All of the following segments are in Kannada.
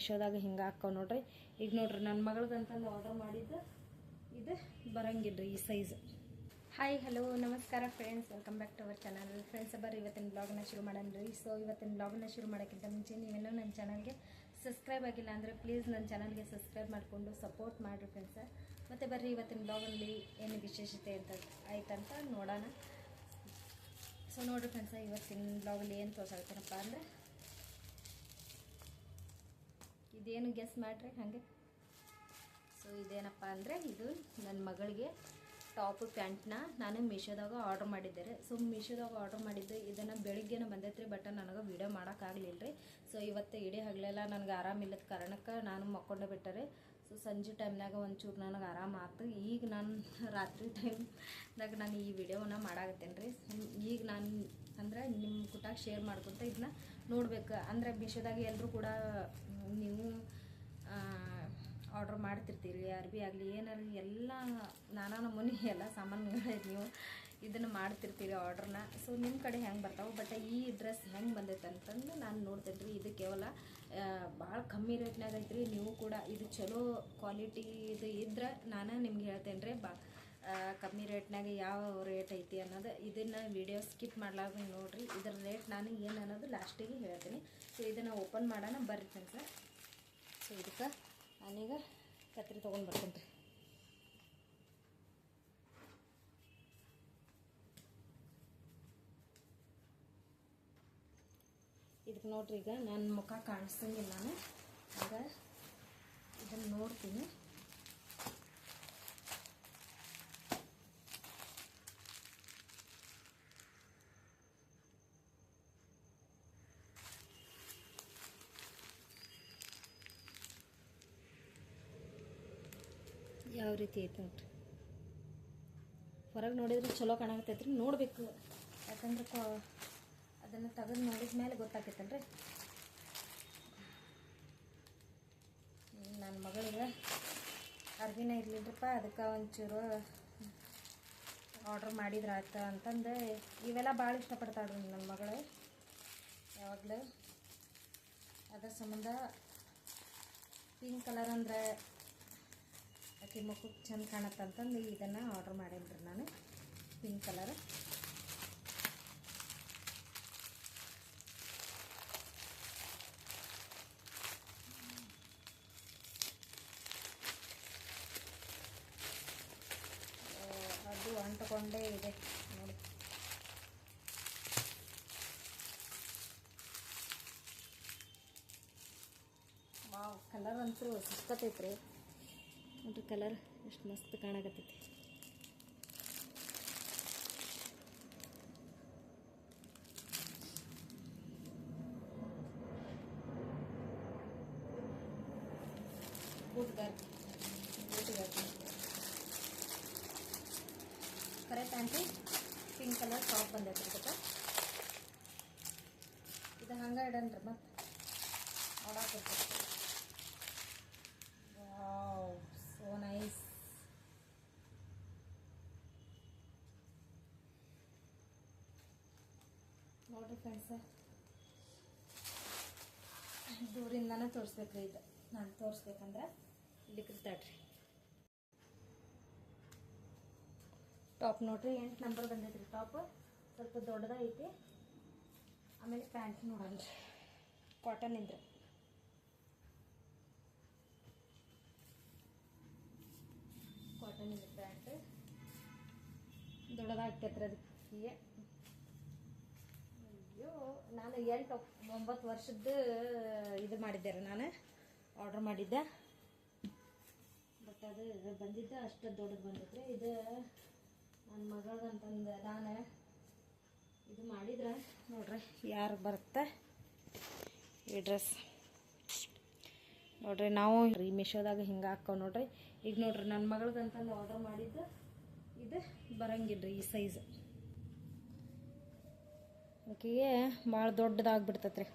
ಮೀಶೋದಾಗ ಹಿಂಗೆ ಹಾಕ್ಕವ್ ನೋಡ್ರಿ. ಈಗ ನೋಡ್ರಿ ನನ್ನ ಮಗಳದಂತಂದು ಆರ್ಡರ್ ಮಾಡಿದ್ದು. ಇದು ಬರಂಗಿಲ್ರಿ ಈ ಸೈಜ್ ಹಾಯ್ ಹಲೋ ನಮಸ್ಕಾರ friends welcome back to our channel friends ಬರ್ರಿ, ಇವತ್ತಿನ ಬ್ಲಾಗ್ನ ಶುರು ಮಾಡೋಣ ಸೊ ಇವತ್ತಿನ ಬ್ಲಾಗ್ನ ಶುರು ಮಾಡೋಕ್ಕಿಂತ ಮುಂಚೆ ನೀವೆಲ್ಲೂ ನನ್ನ ಚಾನಲ್ಗೆ ಸಬ್ಸ್ಕ್ರೈಬ್ ಆಗಿಲ್ಲ ಅಂದರೆ ಪ್ಲೀಸ್ ನನ್ನ ಚಾನಲ್ಗೆ ಸಬ್ಸ್ಕ್ರೈಬ್ ಮಾಡಿಕೊಂಡು ಸಪೋರ್ಟ್ ಮಾಡಿರಿ ಫ್ರೆಂಡ್ಸ್ ಮತ್ತು ಬರ್ರಿ, ಇವತ್ತಿನ ಬ್ಲಾಗಲ್ಲಿ ಏನು ವಿಶೇಷತೆ ಅಂತ ಆಯ್ತಂತ ನೋಡೋಣ. ಸೊ ನೋಡಿರಿ ಫ್ರೆಂಡ್ಸ ಇವತ್ತಿನ ಬ್ಲಾಗಲ್ಲಿ ಏನು ತೋರ್ಸಾಗ್ತಾರಪ್ಪ ಅಂದರೆ ಇದೇನು ಗೆಸ್ ಮಾಡ್ರಿ, ಹಾಗೆ? ಸೊ ಇದೇನಪ್ಪ ಅಂದರೆ ಇದು ನನ್ನ ಮಗಳಿಗೆ ಟಾಪ್ ಪ್ಯಾಂಟ್ನ ನಾನು ಮೀಶೋದಾಗ ಆರ್ಡ್ರ್ ಮಾಡಿದ್ದೆ ರೀ ಸೊ ಮೀಶೋದಾಗ ಆರ್ಡ್ರ್ ಮಾಡಿದ್ದು ಇದನ್ನು ಬೆಳಿಗ್ಗೆನ ಬಂದೈತ್ರಿ ಬಟ್ ನನಗೆ ವೀಡಿಯೋ ಮಾಡೋಕ್ಕಾಗಲಿಲ್ಲ ರೀ ಸೊ ಇವತ್ತು ಇಡೀ ಹಗಲೆಲ್ಲ ನನಗೆ ಆರಾಮಿಲ್ಲದ ಕಾರಣಕ್ಕೆ ನಾನು ಮಕ್ಕೊಂಡೆ ಬಿಟ್ಟರೆ. ಸೊ ಸಂಜೆ ಟೈಮ್ನಾಗ ಒಂಚೂರು ನನಗೆ ಆರಾಮ ಆಯ್ತು ಈಗ ನಾನು ರಾತ್ರಿ ಟೈಮ್ದಾಗ ನಾನು ಈ ವಿಡಿಯೋನ ಮಾಡಾಕತ್ತೇನೆ ರೀ ಈಗ ನಾನು ಅಂದ್ರೆ ನಿಮ್ಮ ಕುಟಾಗ ಶೇರ್ ಮಾಡ್ಕೊತ ಇದನ್ನ ನೋಡ್ಬೇಕು. ಅಂದರೆ ಮೀಶೋದಾಗ ಎಲ್ಲರೂ ಕೂಡ ನೀವು ಆರ್ಡ್ರ್ ಮಾಡ್ತಿರ್ತೀರಿ, ಅರ್ಬಿ ಆಗಲಿ ಏನಾರು ಎಲ್ಲ ನಾನಾ ನಮೂನಿ ಎಲ್ಲ ಸಾಮಾನುಗಳು ನೀವು ಇದನ್ನು ಮಾಡ್ತಿರ್ತೀರಿ ಆರ್ಡ್ರನ್ನ ಸೊ ನಿಮ್ಮ ಕಡೆ ಹೆಂಗೆ ಬರ್ತಾವೆ ಬಟ್ ಈ ಡ್ರೆಸ್ ಹೆಂಗೆ ಬಂದೈತೆ ಅಂತಂದು ನಾನು ನೋಡ್ತೇನೆ ರೀ ಇದು ಕೇವಲ ಭಾಳ ಕಮ್ಮಿ ರೇಟ್ನಾಗ ಐತ್ರಿ. ನೀವು ಕೂಡ ಇದು ಚಲೋ ಕ್ವಾಲಿಟಿ ಇದು ಇದ್ರೆ ನಾನು ನಿಮ್ಗೆ ಹೇಳ್ತೇನೆ ರೀ ಬಾ ಕಮ್ಮಿ ರೇಟ್ನಾಗ ಯಾವ ರೇಟ್ ಐತಿ ಅನ್ನೋದು ಇದನ್ನು ವಿಡಿಯೋ ಸ್ಕಿಪ್ ಮಾಡ್ಲಾರ್ದಂಗೆ ನೋಡಿರಿ. ಇದ್ರ ರೇಟ್ ನಾನು ಏನು ಅನ್ನೋದು ಲಾಸ್ಟಿಗೆ ಹೇಳ್ತೀನಿ. ಸೊ ಇದನ್ನು ಓಪನ್ ಮಾಡೋಣ, ಬರ್ರಿ ಫ್ರೆಂಡ್ಸ ಸೊ ಇದಕ್ಕೆ ನಾನೀಗ ಕತ್ರಿ ತೊಗೊಂಡು ಬರ್ತೀನಿ ರೀ. ಇದಕ್ಕೆ ನೋಡ್ರಿ ಈಗ ನನ್ನ ಮುಖ ಕಾಣಿಸ್ತಂಗಿಲ್ಲ ನಾನು. ಈಗ ಇದನ್ನು ನೋಡ್ತೀನಿ. ಯಾವ ರೀತಿ ಐತೆ ನೋಡ್ರಿ. ಹೊರಗೆ ನೋಡಿದ್ರೆ ಚಲೋ ಕಾಣಕತ್ತೈತ್ರಿ, ನೋಡಬೇಕು. ಯಾಕಂದ್ರೆ ಅದನ್ನು ತೆಗೆದು ನೋಡಿದ ಮೇಲೆ ಗೊತ್ತಾಕೈತಲ್ರಿ. ನನ್ನ ಮಗಳಿಗೆ ಅರ್ಬಿನ ಇರ್ಲಿಲ್ರಪ್ಪ, ಅದಕ್ಕೆ ಒಂಚೂರು ಆರ್ಡ್ರ್ ಮಾಡಿದ್ರೆ ಆಯ್ತು ಅಂತಂದು, ಇವೆಲ್ಲ ಭಾಳ ಇಷ್ಟಪಡ್ತಾಳ್ರಿ ನನ್ನ ಮಗಳು. ಯಾವಾಗಲೂ ಅದರ ಸಂಬಂಧ ಪಿಂಕ್ ಕಲರ್ ಅಂದ್ರೆ ಆಕೆ ಮುಖಕ್ಕೆ ಚಂದ ಕಾಣತ್ತಂತಂದು ಇದನ್ನು ಆರ್ಡ್ರ್ ಮಾಡೇನಿ ರೀ ನಾನು ಪಿಂಕ್ ಕಲರ್ ಅದು ಅಂಟುಕೊಂಡೇ ಇದೆ. ನೋಡಿ. ಕಲರ್ ಅಂತೂ ಸಕ್ಕತ್ತೈತ್ರಿ ನೋಡ್ರಿ ಕಲರ್ ಎಷ್ಟು ಮಸ್ತ್ ಕಾಣಕತ್ತೈತಿ. ಬೂಟ್ಗಾರ್ ಬೂಟಿಗಾರ್ ಕರೆ ಪ್ಯಾಂಟಿ ಪಿಂಕ್ ಕಲರ್ ಟಾಪ್ ಬಂದೈತಿ ಇದಕ್ಕೆ ಇದು ಹಂಗೆ ಇಡನ್ರಿ ಮತ್ತೆ. ನೋಡಾಕತ್ತೈತಿ ನೋಡ್ರಿ ಫ್ರೆಂಡ್ಸ ದೂರಿಂದನೇ ತೋರಿಸ್ಬೇಕ್ರಿ ಇದು ನಾನು ತೋರಿಸ್ಬೇಕಂದ್ರೆ ಇಲ್ಲಿ ಕೃತಾಡ್ರಿ. ಟಾಪ್ ನೋಡ್ರಿ, ಎಂಟು ನಂಬರ್ ಬಂದೈತ್ರಿ ಟಾಪ್ ಸ್ವಲ್ಪ ದೊಡ್ಡದೈತಿ ಆಮೇಲೆ ಪ್ಯಾಂಟ್ ನೋಡೋಣ ಕಾಟನ್ ಇದ್ರೆ. ಕಾಟನ್ ಇದೆ ಪ್ಯಾಂಟ್ ದೊಡ್ಡದಾಗ್ತೈತ್ರಿ ಅದಕ್ಕೆ. ನಾನು ಎಂಟು, ಒಂಬತ್ತು ವರ್ಷದ್ದು ಇದು ಮಾಡಿದ್ದೆ ರೀ ನಾನು. ಆರ್ಡ್ರ್ ಮಾಡಿದ್ದೆ. ಬಟ್ ಅದು ಬಂದಿದ್ದೆ ಅಷ್ಟು ದೊಡ್ಡದು ಬಂದಿದ್ರಿ ಇದು ನನ್ನ ಮಗಳದಂತಂದು ನಾನು. ಇದು ಮಾಡಿದ್ರೆ ನೋಡ್ರಿ ಯಾರು ಬರುತ್ತೆ ಈ ಡ್ರೆಸ್ ನೋಡ್ರಿ ನಾವು ಈ ಮೀಶೋದಾಗ ಹಿಂಗೆ ಹಾಕೋ ನೋಡ್ರಿ. ಈಗ ನೋಡ್ರಿ ನನ್ನ ಮಗಳದಂತಂದು ಆರ್ಡ್ರ್ ಮಾಡಿದ್ದು. ಇದು ಬರಂಗಿಲ್ರಿ ಈ ಸೈಜ್ ಆಕೆಗೆ ಭಾಳ ದೊಡ್ಡದಾಗ್ಬಿಡ್ತೈತ್ರಿ.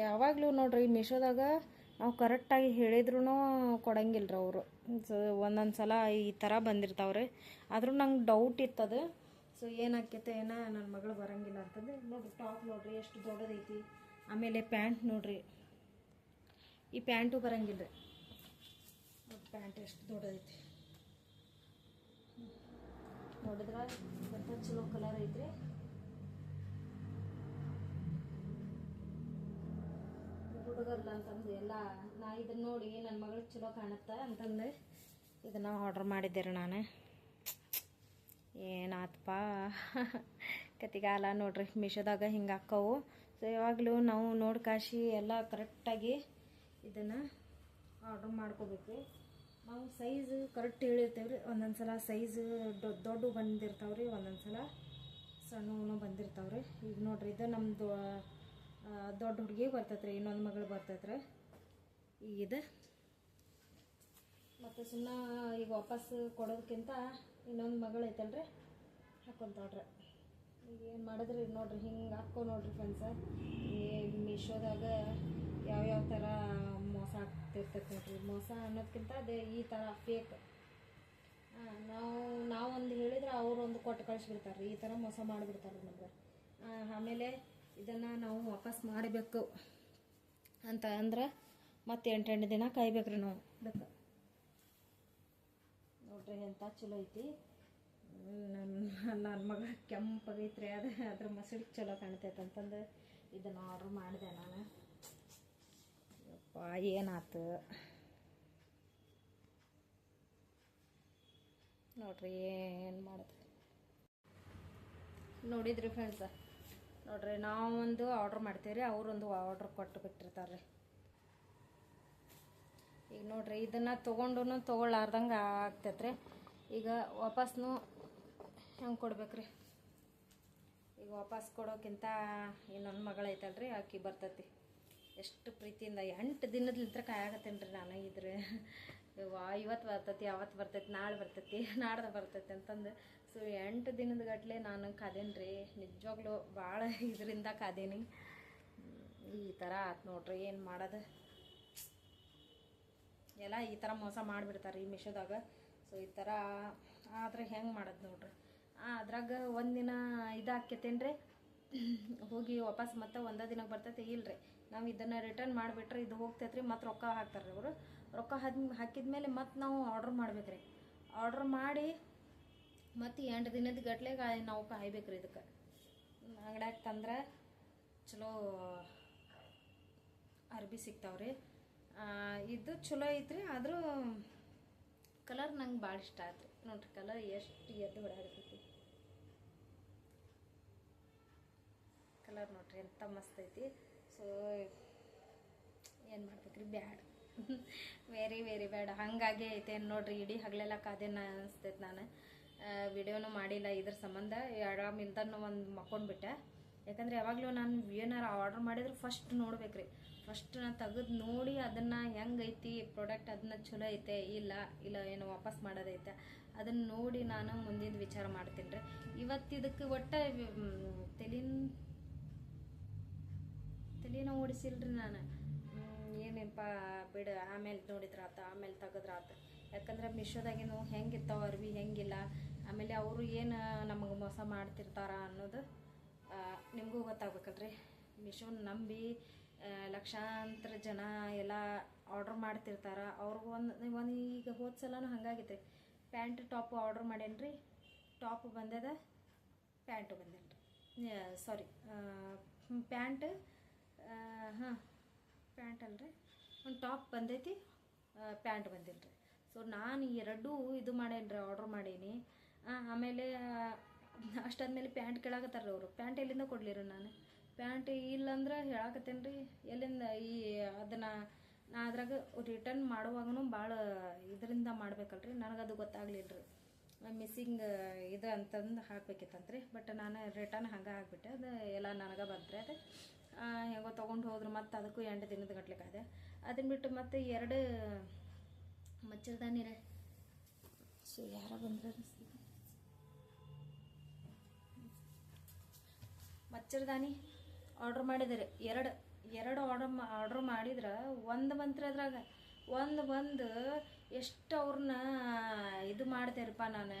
ಯಾವಾಗಲೂ ನೋಡ್ರಿ ಮೀಶೋದಾಗ ನಾವು ಕರೆಕ್ಟಾಗಿ ಹೇಳಿದ್ರೂ ಕೊಡಂಗಿಲ್ಲ ಅವರು. ಸೊ ಒಂದೊಂದು ಸಲ ಈ ಥರ ಬಂದಿರ್ತಾವ್ರಿ. ಆದರೂ ನಂಗೆ ಡೌಟ್ ಇತ್ತದು. ಸೊ ಏನಾಕೈತೆ ಏನ ನನ್ನ ಮಗಳು ಬರಂಗಿಲ್ಲ ಅಂತಂದು ನೋಡ್ರಿ ಟಾಪ್ ನೋಡ್ರಿ ಎಷ್ಟು ದೊಡ್ಡದೈತಿ. ಆಮೇಲೆ ಪ್ಯಾಂಟ್ ನೋಡ್ರಿ. ಈ ಪ್ಯಾಂಟು ಬರಂಗಿಲ್ಲ ರೀ ಪ್ಯಾಂಟ್ ಎಷ್ಟು ದೊಡ್ಡದೈತಿ. ನೋಡಿದ್ರೆ ಚಲೋ ಕಲರ್ ಐತ್ರಿ. ಹುಡುಗರ್ಲ ಅಂತಂದು ಎಲ್ಲ, ನಾ ಇದನ್ನ ನೋಡಿ ನನ್ನ ಮಗಳು ಚಲೋ ಕಾಣುತ್ತೆ ಅಂತಂದು ಇದನ್ನ ಆರ್ಡ್ರ್ ಮಾಡಿದ್ದೆ ರೀ ನಾನು. ಏನಾತಪ್ಪ? ಕತಿಗಾಲ ನೋಡ್ರಿ, ಮೀಶೋದಾಗ ಹಿಂಗೆ ಹಾಕ್ಕವು ಸೊ ಯಾವಾಗಲೂ ನಾವು ನೋಡಿ ಕಾಶಿ ಎಲ್ಲ ಕರೆಕ್ಟಾಗಿ ಇದನ್ನು ಆರ್ಡ್ರ್ ಮಾಡ್ಕೋಬೇಕು. ನಾವು ಸೈಜ್ ಕರೆಕ್ಟ್ ಹೇಳಿರ್ತೇವೆ ರೀ ಒಂದೊಂದು ಸಲ ಸೈಜ್ ದೊಡ್ಡ ಬಂದಿರ್ತಾವೆ ರೀ ಒಂದೊಂದು ಸಲ ಸಣ್ಣವೂ ಬಂದಿರ್ತಾವೆ ರೀ ಈಗ ನೋಡ್ರಿ, ಇದು ನಮ್ಮದು ದೊಡ್ಡ ಹುಡುಗಿ ಬರ್ತೈತೆ ರೀ ಇನ್ನೊಂದು ಮಗಳು ಬರ್ತೈತೆ ರೀ ಈಗ ಇದು. ಮತ್ತು ಸುಮ್ಮನೆ ಈಗ ವಾಪಸ್ ಕೊಡೋದಕ್ಕಿಂತ ಇನ್ನೊಂದು ಮಗಳು ಐತಲ್ರಿ ಹಾಕೊಂತಾಳ್ರಿ ಈಗ ಏನು ಮಾಡಿದ್ರಿ ನೋಡ್ರಿ ಹಿಂಗೆ ಹಾಕೋ ನೋಡ್ರಿ ಫ್ರೆಂಡ್ಸ ಈ ಮೀಶೋದಾಗ ಯಾವ್ಯಾವ ಥರ ಮೋಸ ಆಗ್ತಿರ್ತೈತೆ ನೋಡ್ರಿ. ಮೋಸ ಅನ್ನೋದಕ್ಕಿಂತ ಅದೇ ಈ ಥರ ಫೇಕ್ ನಾವು ನಾವೊಂದು ಹೇಳಿದ್ರೆ ಅವರು ಒಂದು ಕೊಟ್ಟು ಕಳಿಸ್ಬಿಡ್ತಾರೆ ಈ ಥರ ಮೋಸ ಮಾಡಿಬಿಡ್ತಾರೆ ನಮ್ಗೆ ಆ, ಆಮೇಲೆ ಇದನ್ನು ನಾವು ವಾಪಸ್ ಮಾಡಬೇಕು ಅಂತ ಅಂದ್ರೆ ಮತ್ತೆ ಎಂಟೆಂಟು ದಿನ ಕಾಯ್ಬೇಕ್ರಿ ನಾವು. ಅದಕ್ಕೆ ನೋಡ್ರಿ ಎಂಥ ಚಲೋ ಐತಿ. ನನ್ನ ನನ್ನ ಮಗ ಕೆಂಪಾಗೈತ್ರಿ, ಅದು, ಅದ್ರ ಮಸಡಿಗೆ ಚಲೋ ಕಾಣ್ತೈತೆ ಅಂತಂದು ಇದನ್ನು ಆರ್ಡ್ರ್ ಮಾಡಿದೆ ನಾನು. ಯಪ್ಪ, ಏನಾತು? ನೋಡ್ರಿ ಏನು ಮಾಡಿದ್ರಿ ನೋಡಿದ್ರಿ ಫ್ರೆಂಡ್ಸ ನೋಡ್ರಿ ಒಂದು ಆರ್ಡ್ರ್ ಮಾಡ್ತೀವಿ ರೀ ಅವರೊಂದು ಆರ್ಡ್ರ್ ಕೊಟ್ಟು ಬಿಟ್ಟಿರ್ತಾರೆ ರೀ ಈಗ ನೋಡ್ರಿ, ಇದನ್ನು ತೊಗೊಂಡು ತೊಗೊಳ್ಳಾರ್ದಂಗೆ ಆಗ್ತೈತ್ರಿ. ಈಗ ವಾಪಸ್ನು ಹೆಂಗೆ ಕೊಡ್ಬೇಕ್ರಿ? ಈಗ ವಾಪಸ್ ಕೊಡೋಕ್ಕಿಂತ ಇನ್ನೊಂದು ಐತಲ್ರಿ ಆಕಿ ಬರ್ತೈತಿ. ಎಷ್ಟು ಪ್ರೀತಿಯಿಂದ ಎಂಟು ದಿನದ್ಲಿಂತ್ರ ಕಾಯಾಗತ್ತೇನೆ ರೀ ನಾನು ಇದ್ರೆ. ವಾ ಇವತ್ತು ಬರ್ತೈತಿ ಅವತ್ತು ಬರ್ತೈತಿ, ನಾಳೆ ಬರ್ತೈತಿ, ನಾಡ್ದು ಬರ್ತೈತಿ ಅಂತಂದು. ಸೊ ಎಂಟು ದಿನದ ಗಟ್ಲೆ ನಾನು ಕಾದೇನಿ ರೀ ನಿಜವಾಗ್ಲೂ ಭಾಳ ಇದರಿಂದ ಕಾದೇನಿ. ಈ ಥರ ಆತು ನೋಡ್ರಿ, ಏನು ಮಾಡೋದು? ಎಲ್ಲ ಈ ಥರ ಮೋಸ ಮಾಡಿಬಿಡ್ತಾರೆ ಈ ಮಿಶೋದಾಗ. ಸೊ ಈ ಥರ ಆದ್ರೆ ಹೆಂಗೆ ಮಾಡೋದು ನೋಡ್ರಿ? ಅದ್ರಾಗ ಒಂದಿನ ಇದಾಕೇತೇನು ರೀ ಹೋಗಿ ವಾಪಸ್ ಮತ್ತೆ ಒಂದೇ ದಿನಕ್ಕೆ ಬರ್ತೈತೆ, ಇಲ್ರಿ. ನಾವು ಇದನ್ನು ರಿಟರ್ನ್ ಮಾಡಿಬಿಟ್ರೆ ಇದು ಹೋಗ್ತೈತ್ರಿ, ಮತ್ತು ರೊಕ್ಕ ಹಾಕ್ತಾರೆ ರೀ ಅವರು. ರೊಕ್ಕ ಹಾಕಿ ಹಾಕಿದ್ಮೇಲೆ ಮತ್ತೆ ನಾವು ಆರ್ಡ್ರ್ ಮಾಡ್ಬೇಕು ರೀ ಆರ್ಡ್ರ್ ಮಾಡಿ ಮತ್ತು ಎಂಟು ದಿನದ ಗಟ್ಲೆ ನಾವು ಕಾಯ್ಬೇಕು ರೀ ಇದಕ್ಕೆ. ಅಂಗಡ್ಯಾಗ ತಂದ್ರೆ ಚಲೋ ಅರ್ಬಿ ಸಿಗ್ತಾವ್ರಿ. ಇದು ಚಲೋ ಐತ್ರಿ, ಆದರೂ ಕಲರ್ ನಂಗೆ ಭಾಳ ಇಷ್ಟ ಆಯ್ತು ನೋಡ್ರಿ ಕಲರ್ ಎಷ್ಟು ಎದ್ದು ಹೊಡಾಡ್ತೈತಿ ಕಲರ್ ನೋಡ್ರಿ ಎಂಥ ಮಸ್ತ್ ಐತಿ. ಸೊ ಏನು ಮಾಡ್ಬೇಕ್ರಿ, ಬ್ಯಾಡ್. Very very bad. ಹಾಗಾಗಿ ಐತೆ ನೋಡ್ರಿ, ಇಡೀ ಹಗಲೆಲ್ಲ ಕಾದೇನ ಅನಿಸ್ತೈತೆ ನಾನು. ವಿಡಿಯೋನು ಮಾಡಿಲ್ಲ ಇದ್ರ ಸಂಬಂಧ. ಆರಾಮಿಲ್ದನ್ನು ಒಂದು ಮಕ್ಕೊಂಡ್ಬಿಟ್ಟೆ. ಯಾಕಂದ್ರೆ ಯಾವಾಗಲೂ ನಾನು ಏನಾರು ಆರ್ಡ್ರ್ ಮಾಡಿದ್ರೆ ಫಸ್ಟ್ ನೋಡ್ಬೇಕ್ರಿ. ಫಸ್ಟ್ ನಾನು ತೆಗೆದು ನೋಡಿ ಅದನ್ನು ಹೆಂಗೈತಿ ಪ್ರಾಡಕ್ಟ್ ಅದನ್ನ ಚಲೋ ಐತೆ, ಇಲ್ಲ ಇಲ್ಲ ಏನು ವಾಪಸ್ ಮಾಡೋದೈತೆ. ಅದನ್ನು ನೋಡಿ ನಾನು ಮುಂದಿನ ವಿಚಾರ ಮಾಡ್ತೀನಿ ರೀ. ಇವತ್ತಿದಕ್ಕೆ ಒಟ್ಟು ತೆಲಿನ ತಲೆನ ಓಡಿಸಿಲ್ರಿ ನಾನು. ಏನೇನಪ್ಪ ಬಿಡು, ಆಮೇಲೆ ನೋಡಿದ್ರಾತ, ಆಮೇಲೆ ತೆಗೆದ್ರಾತ. ಯಾಕಂದ್ರೆ ಮಿಶೋದಾಗಿನೂ ಹೆಂಗಿರ್ತಾವ ಅರ್ವಿ ಹೆಂಗಿಲ್ಲ. ಆಮೇಲೆ ಅವರು ಏನು ನಮಗೆ ಮೋಸ ಮಾಡ್ತಿರ್ತಾರ ಅನ್ನೋದು ನಿಮಗೂ ಗೊತ್ತಾಗ್ಬೇಕಲ್ರಿ. ಮಿಶೋನ ನಂಬಿ ಲಕ್ಷಾಂತರ ಜನ ಎಲ್ಲ ಆರ್ಡ್ರ್ ಮಾಡ್ತಿರ್ತಾರ. ಅವ್ರಿಗೂ ಒಂದು ಒಂದು ಈಗ ಹೋದ ಸಲನೂ ಹಂಗಾಗಿತ್ತು ಪ್ಯಾಂಟ್ ಟಾಪ್ ಆರ್ಡ್ರ್ ಮಾಡೇನ್ರಿ. ಟಾಪ್ ಬಂದದ, ಪ್ಯಾಂಟು ಬಂದೇನ್ರಿ ಸಾರಿ ಪ್ಯಾಂಟ್ ಹಾಂ, ಪ್ಯಾಂಟ್ ಅಲ್ರಿ? ಒಂದು ಟಾಪ್ ಬಂದೈತಿ ಪ್ಯಾಂಟ್ ಬಂದಿಲ್ಲ ರೀ ಸೊ ನಾನು ಎರಡೂ ಇದು ಮಾಡೇನಿ ರೀ ಆರ್ಡ್ರ್ ಮಾಡೀನಿ ಆಮೇಲೆ ಅಷ್ಟಾದ್ಮೇಲೆ ಪ್ಯಾಂಟ್ ಕೇಳಾಕತ್ತಾರ ಅವರು. ಪ್ಯಾಂಟ್ ಎಲ್ಲಿಂದ ಕೊಡ್ಲಿರಿ ನಾನು? ಪ್ಯಾಂಟ್ ಇಲ್ಲಂದ್ರೆ ಹೇಳಾಕತ್ತೇನೆ ರೀ ಎಲ್ಲಿಂದ ಈ, ಅದನ್ನು ನಾ ಅದ್ರಾಗ ರಿಟರ್ನ್ ಮಾಡುವಾಗೂ ಭಾಳ ಇದರಿಂದ ಮಾಡ್ಬೇಕಲ್ರಿ. ನನಗದು ಗೊತ್ತಾಗ್ಲಿಲ್ಲ ರೀ ಮಿಸ್ಸಿಂಗ್ ಇದು ಅಂತಂದು ಹಾಕ್ಬೇಕಿತ್ತಂತ್ರಿ. ಬಟ್ ನಾನು ರಿಟರ್ನ್ ಹಂಗೆ ಹಾಕ್ಬಿಟ್ಟೆ ಅದು ಎಲ್ಲ ನನಗೆ ಬಂತ್ರಿ ಅದು. ಹೆಂಗೋ ತೊಗೊಂಡು ಹೋದ್ರೆ ಮತ್ತೆ ಅದಕ್ಕೂ ಎಂಟು ದಿನದ ಗಟ್ಲಿಕ್ಕೆ ಅದೇ ಅದನ್ನ ಬಿಟ್ಟು ಮತ್ತೆ ಎರಡು ಮಚ್ಚರ್ದಾನಿ ರೀ ಸೊ, ಯಾರ ಬಂದ್ರೆ ಮಚ್ಚರ್ದಾನಿ ಆರ್ಡ್ರ್ ಮಾಡಿದರೆ ಎರಡು ಎರಡು ಆರ್ಡರ್ ಆರ್ಡ್ರ್ ಮಾಡಿದ್ರೆ ಒಂದು ಬಂತ್ರಿ ಅದ್ರಾಗ. ಒಂದು ಬಂದು ಎಷ್ಟು ಅವ್ರನ್ನ ಇದು ಮಾಡ್ತೇರಪ್ಪ ನಾನು.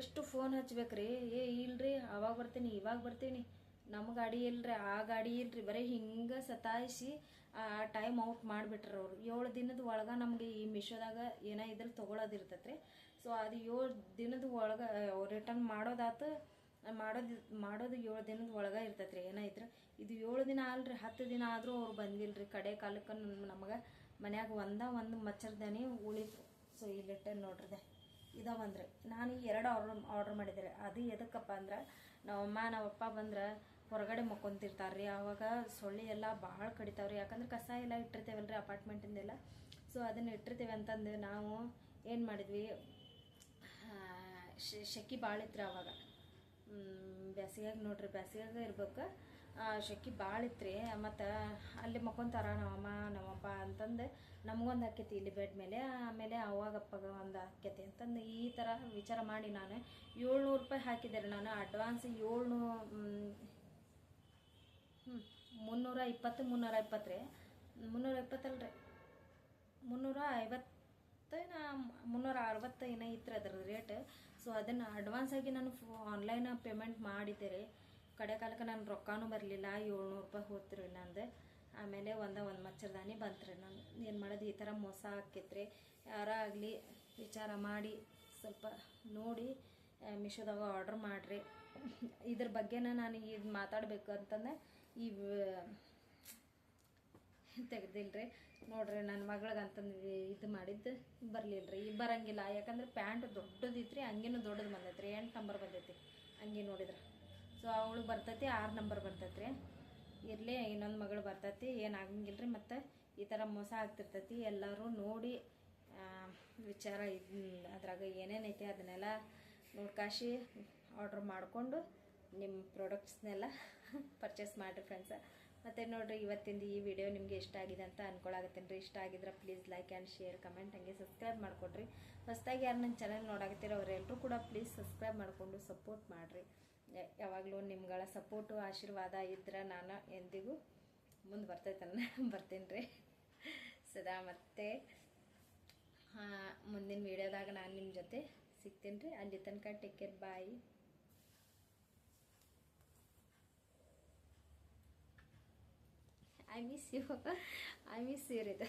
ಎಷ್ಟು ಫೋನ್ ಹಚ್ಬೇಕ್ರಿ. ಏ, ಇಲ್ರಿ, ಅವಾಗ ಬರ್ತೀನಿ, ಇವಾಗ ಬರ್ತೀನಿ. ನಮ್ಮ ಗಾಡಿ ಇಲ್ರಿ, ಆ ಗಾಡಿ ಇಲ್ರಿ, ಬರೀ ಹಿಂಗೆ ಸತಾಯಿಸಿ, ಆ ಟೈಮ್ ಔಟ್ ಮಾಡಿಬಿಟ್ರು ಅವರು. ಏಳು ದಿನದ ಒಳಗೆ ನಮಗೆ ಈ ಮಿಶೋದಾಗ ಏನೋ ಇದ್ರಲ್ಲಿ ತೊಗೊಳೋದು ರೀ ಸೊ ಅದು ಏಳು ದಿನದ ಒಳಗೆ ರಿಟರ್ನ್ ಮಾಡೋದಾತು, ಮಾಡೋದು ಮಾಡೋದು ಏಳು ದಿನದ ಒಳಗೆ ಇರ್ತೈತ್ರಿ ಇದ್ರೆ. ಇದು ಏಳು ದಿನ ಅಲ್ರಿ, ಹತ್ತು ದಿನ ಆದರೂ ಅವ್ರು ಬಂದಿಲ್ಲ ರೀ ಕಡೆ ಕಾಲಕ್ಕೆ ನಮಗೆ ಮನ್ಯಾಗ ಒಂದ ಒಂದು ಮಚ್ಚರ್ದಾನಿ ಉಳಿತು. ಸೊ ಇಲ್ಲಿಟ್ಟೆ ನೋಡ್ರಿದೆ ಇದಾವಂದ್ರೆ. ನಾನು ಎರಡು ಆರ್ಡ್ರ್ ಆರ್ಡ್ರ್ ಮಾಡಿದ್ರೆ. ಅದು ಎದಕ್ಕಪ್ಪ ಅಂದ್ರೆ ನಮ್ಮಮ್ಮ ನಮ್ಮಪ್ಪ ಬಂದ್ರೆ ಹೊರಗಡೆ ಮಕ್ಕೊಂತಿರ್ತಾರೆ ರೀ ಆವಾಗ ಸೊಳ್ಳೆ ಎಲ್ಲ ಭಾಳ ಕಡಿತಾವ್ರಿ. ಯಾಕಂದ್ರೆ ಕಸ ಎಲ್ಲ ರೀ ಅಪಾರ್ಟ್ಮೆಂಟಿಂದೆಲ್ಲ. ಸೊ ಅದನ್ನು ಇಟ್ಟಿರ್ತೇವೆ ಅಂತಂದು ನಾವು ಏನು ಮಾಡಿದ್ವಿ? ಆ, ಶೆ- ಶೆಕಿ ಭಾಳ ಇತ್ತು ರೀ ಅವಾಗ ಬ್ಯಾಸಿಗ್ಯಾಗ ನೋಡ್ರಿ ಬ್ಯಾಸಿಗ್ಯಾಗ ಇರ್ಬೇಕು. ಆ, ಶೆಕಿ ಭಾಳ ಇತ್ತು ರೀ ಮತ್ತು ಅಲ್ಲಿ ಮಕ್ಕೊಂತಾರ ನಮ್ಮಮ್ಮ ನಮ್ಮಪ್ಪ ಅಂತಂದು ನಮಗೊಂದು ಹಾಕೈತಿ ಇಲ್ಲಿ ಬೆಡ್ ಮೇಲೆ. ಆಮೇಲೆ ಅವಾಗಪ್ಪಗ ಒಂದು ಹಾಕೈತಿ ಅಂತಂದು ಈ ಥರ ವಿಚಾರ ಮಾಡಿ ನಾನು ಏಳ್ನೂರು ರೂಪಾಯಿ ಹಾಕಿದ್ದೆ ರೀ ನಾನು. ಅಡ್ವಾನ್ಸ್ ಏಳ್ನೂ ಹ್ಞೂ ಮುನ್ನೂರ ಇಪ್ಪತ್ತು ಮುನ್ನೂರ ಇಪ್ಪತ್ತು ರೀ. ಮುನ್ನೂರ ಇಪ್ಪತ್ತಲ್ಲ ರೀ ಮುನ್ನೂರ ಐವತ್ತೇನ ಮುನ್ನೂರ ಅರವತ್ತು ಏನೋ ಇತ್ತು ಅದ್ರ ರೇಟ್ ಸೊ ಅದನ್ನು ಅಡ್ವಾನ್ಸ್ ಆಗಿ ನಾನು ಆನ್ಲೈನ್ ಪೇಮೆಂಟ್ ಮಾಡಿದ್ದೆ ರೀ. ಕಡೆ ಕಾಲಕ್ಕೆ ನಾನು ರೊಕ್ಕನೂ ಬರಲಿಲ್ಲ, ಏಳ್ನೂರು ರೂಪಾಯಿ ಹೋತ್ರಿ ನಂದು. ಆಮೇಲೆ ಒಂದ ಒಂದು ಮಚ್ಚರ್ದಾನಿ ಬಂತ್ರಿ ನಾನು ಏನು ಮಾಡೋದು, ಈ ಥರ ಮೋಸ ಆಕೈತ್ರಿ. ಯಾರ ಆಗಲಿ ವಿಚಾರ ಮಾಡಿ ಸ್ವಲ್ಪ ನೋಡಿ ಮಿಶೋದಾಗ ಆರ್ಡ್ರ್ ಮಾಡಿರಿ. ಇದ್ರ ಬಗ್ಗೆನ ನಾನು ಇದು ಮಾತಾಡಬೇಕು ಅಂತಂದ್ರೆ ಈ ತೆಗ್ದಿಲ್ರಿ. ನೋಡ್ರಿ ನನ್ನ ಮಗಳಿಗೆ ಅಂತಂದು ಇದು ಮಾಡಿದ್ದು ಬರಲಿಲ್ಲ ರೀ ಬರಂಗಿಲ್ಲ. ಯಾಕಂದ್ರೆ ಪ್ಯಾಂಟ್ ದೊಡ್ಡದಿತ್ತು ರೀ ಹಂಗೇನು ದೊಡ್ಡದು ಬಂದೈತೆ ರೀ ಎಂಟು ನಂಬರ್ ಬಂದೈತಿ. ಹಂಗೆ ನೋಡಿದ್ರೆ. ಸೊ ಅವಳು ಬರ್ತೈತಿ, ಆರು ನಂಬರ್ ಬರ್ತೈತೆ ರೀ ಇರಲಿ, ಇನ್ನೊಂದು ಮಗಳು ಬರ್ತೈತಿ, ಏನು ಆಗಂಗಿಲ್ಲ ರೀ ಮತ್ತು ಈ ಥರ ಮೋಸ ಆಗ್ತಿರ್ತೈತಿ. ಎಲ್ಲರೂ ನೋಡಿ ವಿಚಾರ ಇದು ಅದ್ರಾಗ ಏನೇನೈತಿ ಅದನ್ನೆಲ್ಲ ನೋಡ್ಕಾಶಿ ಆರ್ಡ್ರ್ ಮಾಡಿಕೊಂಡು ನಿಮ್ಮ ಪ್ರಾಡಕ್ಟ್ಸ್ನೆಲ್ಲ ಪರ್ಚೇಸ್ ಮಾಡಿರಿ ಫ್ರೆಂಡ್ಸ ಮತ್ತು ನೋಡಿರಿ ಇವತ್ತಿಂದ ಈ ವಿಡಿಯೋ ನಿಮಗೆ ಇಷ್ಟ ಆಗಿದೆ ಅಂತ ಅನ್ಕೊಳಾಗತ್ತೇನೆ ರೀ ಇಷ್ಟ ಆಗಿದ್ರೆ please like and share comment ಹಂಗೆ ಸಬ್ಸ್ಕ್ರೈಬ್ ಮಾಡಿಕೊಡ್ರಿ. ಹೊಸದಾಗಿ ಯಾರು ನನ್ನ ಚಾನಲ್ ನೋಡಾಕತ್ತೀರೋ ಅವರೆಲ್ಲರೂ ಕೂಡ ಪ್ಲೀಸ್ ಸಬ್ಸ್ಕ್ರೈಬ್ ಮಾಡಿಕೊಂಡು ಸಪೋರ್ಟ್ ಮಾಡಿರಿ. ಯಾವಾಗಲೂ ನಿಮ್ಗಳ ಸಪೋರ್ಟು ಆಶೀರ್ವಾದ ಇದ್ರೆ ನಾನು ಎಂದಿಗೂ ಮುಂದೆ ಬರ್ತೈತನ್ನ ಬರ್ತೀನಿ ರೀ ಸದಾ ಮತ್ತೆ ಮುಂದಿನ ವೀಡಿಯೋದಾಗ ನಾನು ನಿಮ್ಮ ಜೊತೆ ಸಿಗ್ತೀನಿ ರೀ ಅಲ್ಲಿ ತನಕ take care bye I miss you I miss you ಇದು